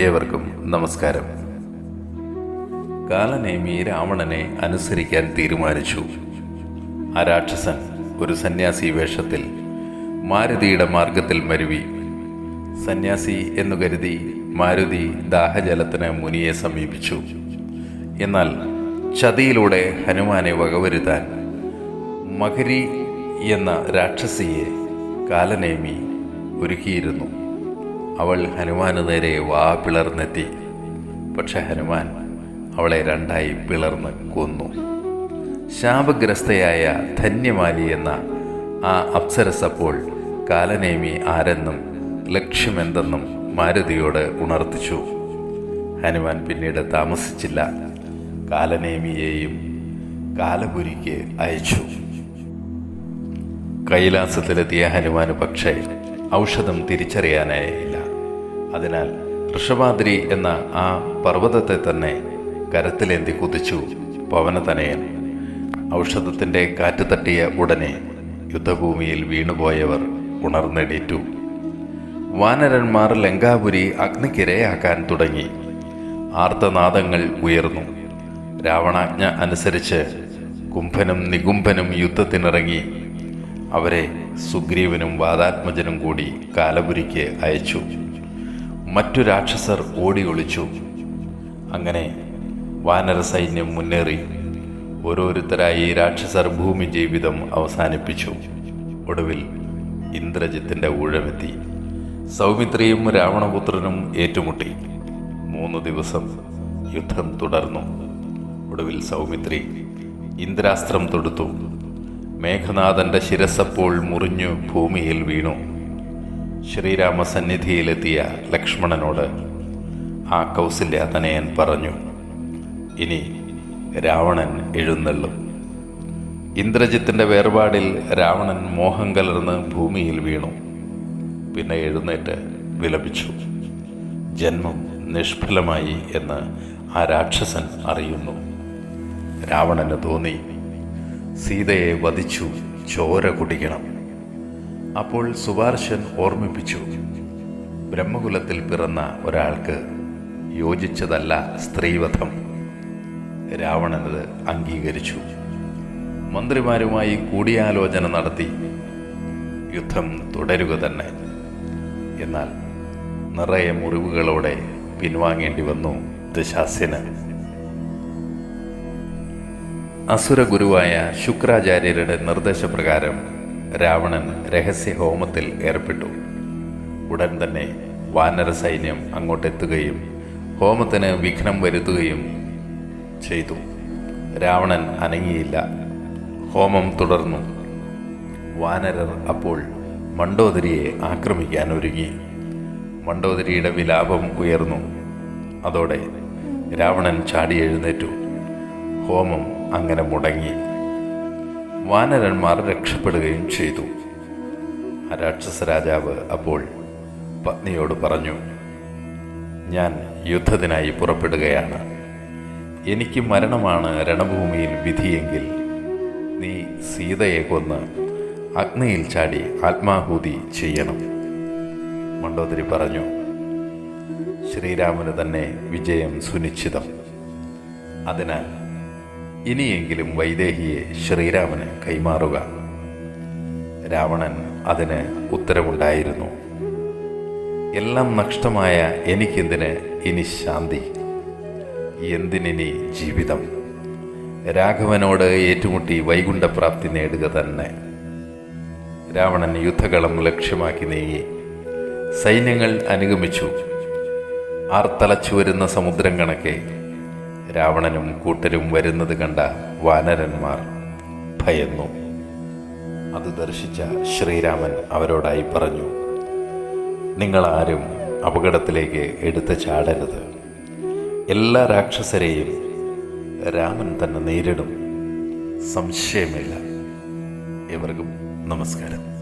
ഏവർക്കും നമസ്കാരം. കാലനേമി രാവണനെ അനുസരിക്കാൻ തീരുമാനിച്ചു. ആ രാക്ഷസൻ ഒരു സന്യാസി വേഷത്തിൽ മാരുതിയുടെ മാർഗത്തിൽ മരുവി. സന്യാസി എന്നു കരുതി മാരുതി ദാഹജലത്തിന് മുനിയെ സമീപിച്ചു. എന്നാൽ ചതിയിലൂടെ ഹനുമാനെ വകവരുത്താൻ മകരി എന്ന രാക്ഷസിയെ കാലനേമി ഒരുക്കിയിരുന്നു. അവൾ ഹനുമാന് നേരെ വാ പിളർന്നെത്തി. പക്ഷെ ഹനുമാൻ അവളെ രണ്ടായി പിളർന്ന് കൊന്നു. ശാപഗ്രസ്തയായ ധന്യമാലി എന്ന ആ അപ്സരസ് അപ്പോൾ കാലനേമി ആരെന്നും ലക്ഷ്യമെന്തെന്നും മാരുതിയോട് ഉണർത്തിച്ചു. ഹനുമാൻ പിന്നീട് താമസിച്ചില്ല. കാലനേമിയെയും കാലപുരിക്ക് അയച്ചു. കൈലാസത്തിലെത്തിയ ഹനുമാന് പക്ഷേ ഔഷധം തിരിച്ചറിയാനായില്ല. അതിനാൽ ഋഷഭാദ്രി എന്ന ആ പർവതത്തെ തന്നെ കരത്തിലേന്തി കുതിച്ചു പവനതനയൻ. ഔഷധത്തിന്റെ കാറ്റ് തട്ടിയ ഉടനെ യുദ്ധഭൂമിയിൽ വീണുപോയവർ ഉണർന്നെണീറ്റു. വാനരന്മാർ ലങ്കാപുരി അഗ്നിക്കിരയാക്കാൻ തുടങ്ങി. ആർത്തനാദങ്ങൾ ഉയർന്നു. രാവണാജ്ഞ അനുസരിച്ച് കുംഭനും നികുംഭനും യുദ്ധത്തിനിറങ്ങി. അവരെ സുഗ്രീവനും വാദാത്മജനും കൂടി കാലപുരിക്ക് അയച്ചു. മറ്റു രാക്ഷസർ ഓടി ഒളിച്ചു. അങ്ങനെ വാനര സൈന്യം മുന്നേറി. ഓരോരുത്തരായി രാക്ഷസർ ഭൂമി ജീവിതം അവസാനിപ്പിച്ചു. ഒടുവിൽ ഇന്ദ്രജിത്തിന്റെ ഊഴമെത്തി. സൗമിത്രിയും രാവണപുത്രനും ഏറ്റുമുട്ടി. മൂന്ന് ദിവസം യുദ്ധം തുടർന്നു. ഒടുവിൽ സൗമിത്രി ഇന്ദ്രാസ്ത്രം തൊടുത്തു. മേഘനാഥന്റെ ശിരസപ്പോൾ മുറിഞ്ഞു ഭൂമിയിൽ വീണു. ശ്രീരാമസന്നിധിയിലെത്തിയ ലക്ഷ്മണനോട് ആ കൗസല്യാതനയൻ പറഞ്ഞു ഇനി രാവണൻ എഴുന്നള്ളും. ഇന്ദ്രജിത്തിന്റെ വേർപാടിൽ രാവണൻ മോഹം കലർന്ന് ഭൂമിയിൽ വീണു. പിന്നെ എഴുന്നേറ്റ് വിലപിച്ചു. ജന്മം നിഷ്ഫലമായി എന്ന് ആ രാക്ഷസൻ അറിയുന്നു. രാവണന് തോന്നി സീതയെ വധിച്ചു ചോര കുടിക്കണം. അപ്പോൾ സുവാർശൻ ഓർമ്മിപ്പിച്ചു ബ്രഹ്മകുലത്തിൽ പിറന്ന ഒരാൾക്ക് യോജിച്ചതല്ല സ്ത്രീവധം. രാവണനത് അംഗീകരിച്ചു. മന്ത്രിമാരുമായി കൂടിയാലോചന നടത്തി യുദ്ധം തുടരുക തന്നെ. എന്നാൽ നിറയെ മുറിവുകളോടെ പിൻവാങ്ങേണ്ടി വന്നു ദശാസ്യന് അസുര ഗുരുവായ ശുക്രാചാര്യരുടെ നിർദ്ദേശപ്രകാരം രാവണൻ രഹസ്യ ഹോമത്തിൽ ഏർപ്പെട്ടു. ഉടൻ തന്നെ വാനര സൈന്യം അങ്ങോട്ടെത്തുകയും ഹോമത്തിന് വിഘ്നം വരുത്തുകയും ചെയ്തു. രാവണൻ അനങ്ങിയില്ല. ഹോമം തുടർന്നു. വാനരർ അപ്പോൾ മണ്ടോദരിയെ ആക്രമിക്കാൻ ഒരുങ്ങി. മണ്ടോദരിയുടെ വിലാപം ഉയർന്നു. അതോടെ രാവണൻ ചാടി എഴുന്നേറ്റു. ഹോമം അങ്ങനെ മുടങ്ങി. വാനരന്മാർ രക്ഷപ്പെടുകയും ചെയ്തു. രാക്ഷസ രാജാവ് അപ്പോൾ പത്നിയോട് പറഞ്ഞു ഞാൻ യുദ്ധത്തിനായി പുറപ്പെടുകയാണ്. എനിക്ക് മരണമാണ് രണഭൂമിയിൽ വിധിയെങ്കിൽ നീ സീതയെ കൊന്ന് അഗ്നിയിൽ ചാടി ആത്മാഹൂതി ചെയ്യണം. മണ്ടോദരി പറഞ്ഞു ശ്രീരാമന് തന്നെ വിജയം സുനിശ്ചിതം. അതിനാൽ ഇനിയെങ്കിലും വൈദേഹിയെ ശ്രീരാമന് കൈമാറുക. രാവണൻ അതിന് ഉത്തരവുണ്ടായിരുന്നു. എല്ലാം നഷ്ടമായ എനിക്കെന്തിന് ഇനി ശാന്തി? എന്തിനി ജീവിതം? രാഘവനോട് ഏറ്റുമുട്ടി വൈകുണ്ഠപ്രാപ്തി നേടുക തന്നെ. രാവണൻ യുദ്ധകളം ലക്ഷ്യമാക്കി നീങ്ങി. സൈന്യങ്ങൾ അനുഗമിച്ചു. ആർത്തലച്ചു വരുന്ന സമുദ്രം കണക്കെ രാവണനും കൂട്ടരും വരുന്നത് കണ്ട വാനരന്മാർ ഭയന്നു. അത് ദർശിച്ച ശ്രീരാമൻ അവരോടായി പറഞ്ഞു നിങ്ങളാരും അപകടത്തിലേക്ക് എടുത്തു ചാടരുത്. എല്ലാ രാക്ഷസരെയും രാമൻ തന്നെ നേരിടും. സംശയമില്ല. എവർക്കും നമസ്കാരം.